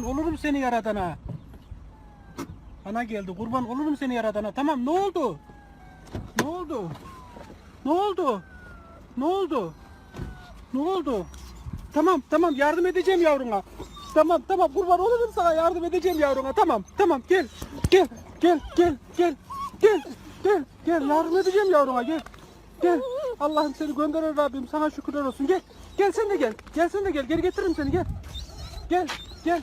kurban olurum seni yaradana. Ana geldi kurban olurum seni yaradana. Tamam ne oldu? Ne oldu? Ne oldu? Ne oldu? Ne oldu? Tamam tamam yardım edeceğim yavruna. Tamam tamam kurban olurum sana yardım edeceğim yavruna. Tamam tamam gel. Gel gel gel gel. Gel gel gel yardım edeceğim yavruna gel. Gel. Allah'ım seni gönderir Rabbim sana şükürler olsun. Gel. Gel sen de gel. Gel sen de gel. Geri getiririm seni gel. Gel. Gel.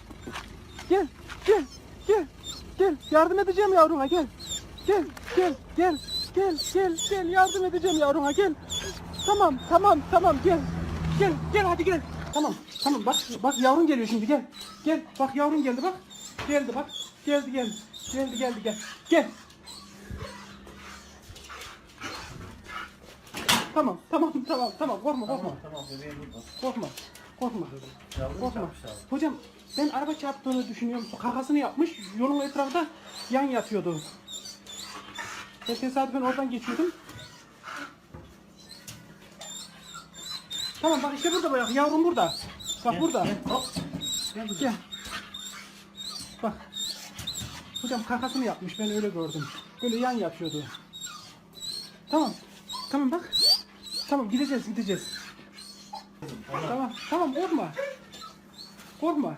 Gel. Gel. Gel. Gel. Yardım edeceğim yavruna gel. Gel. Gel. Gel. Gel. Gel. Gel. Yardım edeceğim yavruna gel. Tamam. Tamam. Tamam. Gel. Gel. Gel hadi gel. Tamam. Tamam. Bak bak yavrun geliyor şimdi gel. Gel. Bak yavrun geldi bak. Geldi bak. Geldi geldi. Geldi geldi gel. Gel. Tamam, tamam, tamam, tamam. Korkma, korkma. Tamam bebeğim burada. Korkma. Korkma. Yavrum Korkma. çarpmışlar. Hocam ben araba çarptığını düşünüyorum. Kakasını yapmış. Yolun etrafında yan yatıyordu. Ben tesadüfen oradan geçiyordum. Tamam bak işte burada bak. Yavrum burada. Bak burada. Gel, hop. Gel. Gel. Bak. Hocam kakasını yapmış. Ben öyle gördüm. Böyle yan yatıyordu. Tamam. Tamam bak. Tamam gideceğiz gideceğiz. Tamam tamam korkma. Korkma.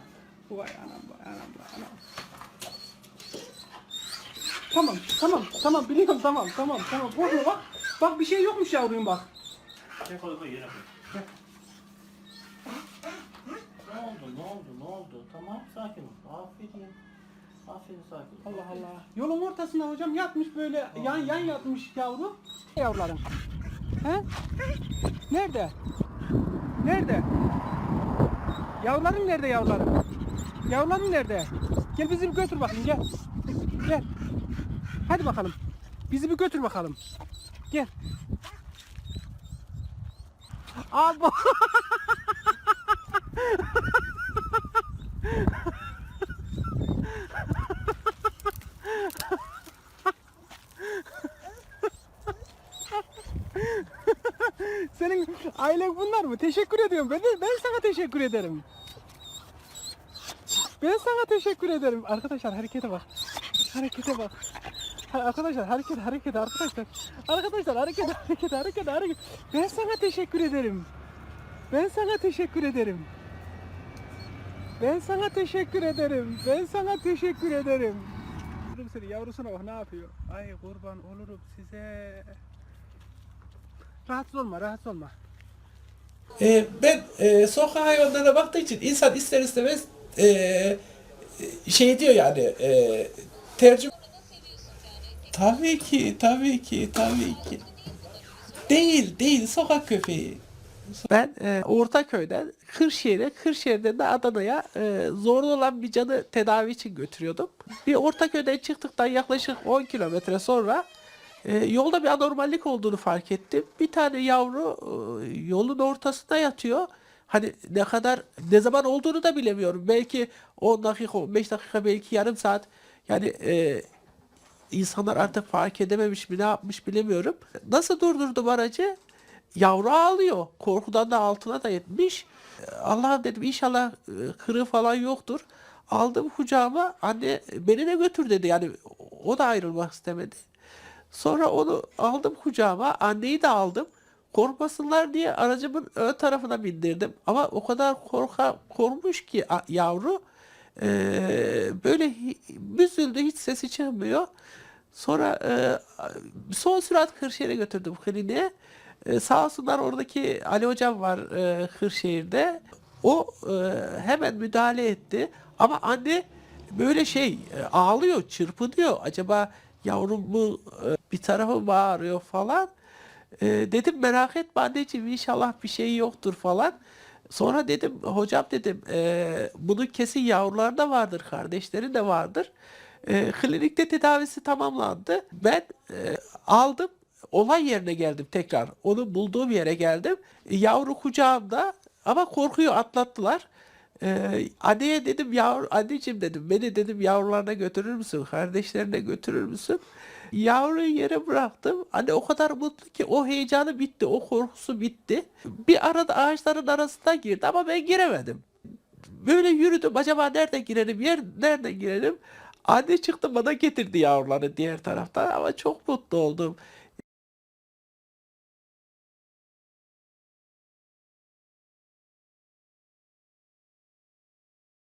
Vay anam vay anam vay anam. Tamam tamam tamam biliyorum tamam tamam tamam korkma bak. Bak bir şey yokmuş yavrum bak. Koy koy yere koy. Ne oldu ne oldu ne oldu? Tamam sakin ol. Aferin. Aferin sakin ol. Allah Allah. Yolun ortasında hocam yatmış böyle yan yan yatmış yavru. Yavrularım. He? Nerede? Nerede? Yavruların nerede yavrularım? Yavruların nerede? Gel bizi bir götür bakayım gel. Gel. Hadi bakalım. Bizi bir götür bakalım. Gel. Abi. Ailen bunlar mı? Teşekkür ediyorum. Ben de, ben sana teşekkür ederim. Ben sana teşekkür ederim. Arkadaşlar harekete bak. Harekete bak. Arkadaşlar hareket hareket arkadaşlar. Arkadaşlar hareket hareket hareket hareket. Ben sana teşekkür ederim. Ben sana teşekkür ederim. Ben sana teşekkür ederim. Ben sana teşekkür ederim. Yavrum seni yavrusuna bak ne yapıyor. Ay kurban olurum size. Rahatsız olma, rahatsız olma. Ee, ben e, sokak hayvanlarına baktığı için insan ister istemez e, şey diyor yani e, tercüme Tabii ki, tabii ki, tabii ki. Değil, değil, sokak köpeği. Ben e, Ortaköy'den Kırşehir'e, Kırşehir'den de Adana'ya e, zorlu olan bir canı tedavi için götürüyordum. Bir Ortaköy'den çıktıktan yaklaşık 10 kilometre sonra e, yolda bir anormallik olduğunu fark ettim. Bir tane yavru e, yolun ortasında yatıyor. Hani ne kadar, ne zaman olduğunu da bilemiyorum. Belki 10 dakika, 15 dakika, belki yarım saat. Yani e, insanlar artık fark edememiş mi ne yapmış bilemiyorum. Nasıl durdurdum aracı? Yavru ağlıyor. Korkudan da altına da yetmiş. Allah'ım dedim inşallah e, kırığı falan yoktur. Aldım kucağıma anne beni de götür dedi. Yani o da ayrılmak istemedi. Sonra onu aldım kucağıma. Anneyi de aldım. Korkmasınlar diye aracımın ön tarafına bindirdim. Ama o kadar korka, korkmuş ki yavru. Eee, böyle büzüldü hiç sesi çıkmıyor. Sonra eee, son sürat Kırşehir'e götürdüm kliniğe. Eee sağ olsunlar oradaki Ali hocam var eee Kırşehir'de. O eee, hemen müdahale etti. Ama anne böyle şey e, ağlıyor, çırpınıyor. Acaba yavrum mu e, bir tarafı mı ağrıyor falan. E, dedim merak etme anneciğim inşallah bir şey yoktur falan. Sonra dedim hocam dedim e, bunun kesin yavruları da vardır, kardeşleri de vardır. E, klinikte tedavisi tamamlandı. Ben e, aldım olay yerine geldim tekrar. Onu bulduğum yere geldim. Yavru kucağımda ama korkuyor atlattılar. Ee, anneye dedim yavru anneciğim dedim beni dedim yavrularına götürür müsün? Kardeşlerine götürür müsün? Yavruyu yere bıraktım. Anne o kadar mutlu ki o heyecanı bitti, o korkusu bitti. Bir arada ağaçların arasına girdi ama ben giremedim. böyle yürüdüm. Acaba nereden girelim? Yer nereden girelim? Anne çıktı bana getirdi yavruları diğer taraftan ama çok mutlu oldum.